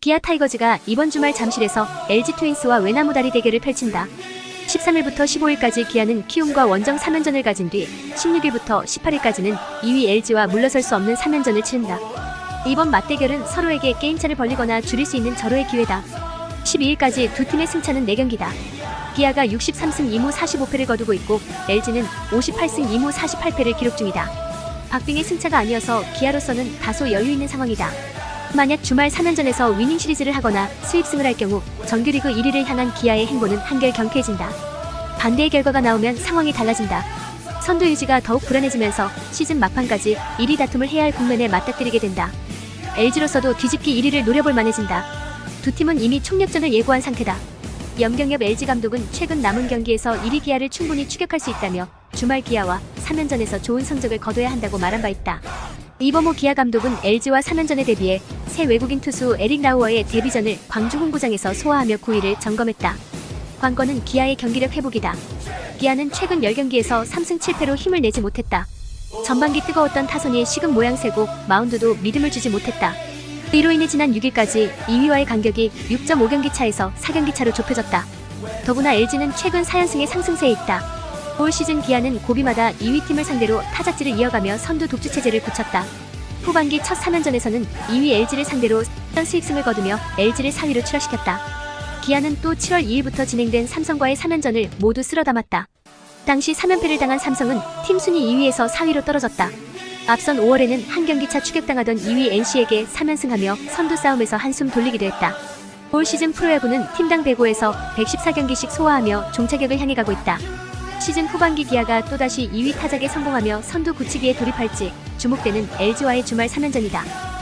기아 타이거즈가 이번 주말 잠실에서 LG 트윈스와 외나무다리 대결을 펼친다. 13일부터 15일까지 기아는 키움과 원정 3연전을 가진 뒤 16일부터 18일까지는 2위 LG와 물러설 수 없는 3연전을 치른다. 이번 맞대결은 서로에게 게임차를 벌리거나 줄일 수 있는 절호의 기회다. 12일까지 두 팀의 승차는 4경기다. 기아가 63승 2무 45패를 거두고 있고 LG는 58승 2무 48패를 기록 중이다. 박빙의 승차가 아니어서 기아로서는 다소 여유 있는 상황이다. 만약 주말 3연전에서 위닝 시리즈를 하거나 수입승을 할 경우 정규리그 1위를 향한 기아의 행보는 한결 경쾌해진다. 반대의 결과가 나오면 상황이 달라진다. 선두 유지가 더욱 불안해지면서 시즌 막판까지 1위 다툼을 해야 할 국면에 맞닥뜨리게 된다. LG로서도 뒤집기 1위를 노려볼 만해진다. 두 팀은 이미 총력전을 예고한 상태다. 염경엽 LG 감독은 최근 남은 경기에서 1위 기아를 충분히 추격할 수 있다며 주말 기아와 3연전에서 좋은 성적을 거둬야 한다고 말한 바 있다. 이범호 기아 감독은 LG와 3연전에 대비해 새 외국인 투수 에릭 라우어의 데뷔전을 광주 홍구장에서 소화하며 9위를 점검했다. 관건은 기아의 경기력 회복이다. 기아는 최근 10경기에서 3승 7패로 힘을 내지 못했다. 전반기 뜨거웠던 타선이 식은 모양새고 마운드도 믿음을 주지 못했다. 이로 인해 지난 6일까지 2위와의 간격이 6.5경기 차에서 4경기 차로 좁혀졌다. 더구나 LG는 최근 4연승의 상승세에 있다. 올 시즌 기아는 고비마다 2위 팀을 상대로 타작질을 이어가며 선두 독주 체제를 굳혔다. 후반기 첫 3연전에서는 2위 LG를 상대로 수익승을 거두며 LG를 4위로 추락시켰다. 기아는 또 7월 2일부터 진행된 삼성과의 3연전을 모두 쓸어 담았다. 당시 3연패를 당한 삼성은 팀 순위 2위에서 4위로 떨어졌다. 앞선 5월에는 한 경기 차 추격당하던 2위 NC에게 3연승하며 선두 싸움에서 한숨 돌리기도 했다. 올 시즌 프로야구는 팀당 105에서 114경기씩 소화하며 종착역을 향해 가고 있다. 시즌 후반기 기아가 또다시 2위 타작에 성공하며 선두 굳히기에 돌입할지 주목되는 LG와의 주말 3연전이다.